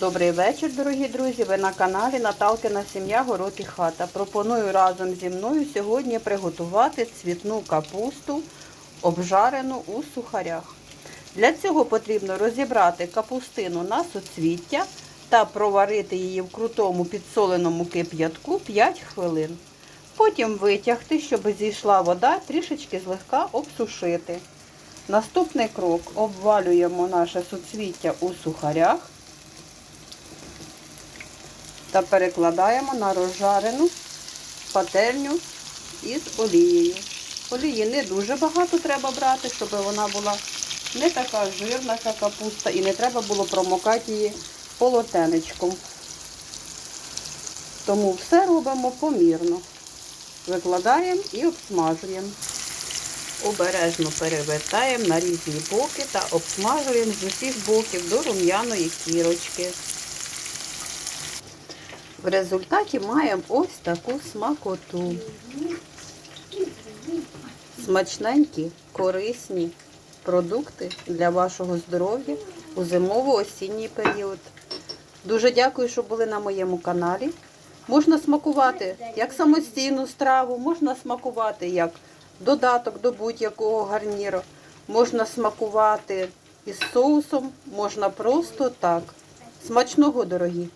Добрий вечір, дорогі друзі. Ви на каналі Наталкина сім'я Город і хата. Пропоную разом зі мною сьогодні приготувати цвітну капусту, обжарену у сухарях. Для цього потрібно розібрати капустину на суцвіття та проварити її в крутому підсоленому кип'ятку 5 хвилин. Потім витягти, щоб зійшла вода, трішечки злегка обсушити. Наступний крок обвалюємо наше суцвіття у сухарях та перекладаємо на розжарену пательню із олією. Олії не дуже багато треба брати, щоб вона була не така жирна, ця капуста, і не треба було промокати її полотенечком. Тому все робимо помірно. Викладаємо і обсмажуємо. Обережно перевертаємо на різні боки та обсмажуємо з усіх боків до рум'яної кірочки. В результаті маємо ось таку смакоту. Смачненькі, корисні продукти для вашого здоров'я у зимово-осінній період. Дуже дякую, що були на моєму каналі. Можна смакувати як самостійну страву, можна смакувати як додаток до будь-якого гарніру, можна смакувати із соусом, можна просто так. Смачного, дорогі!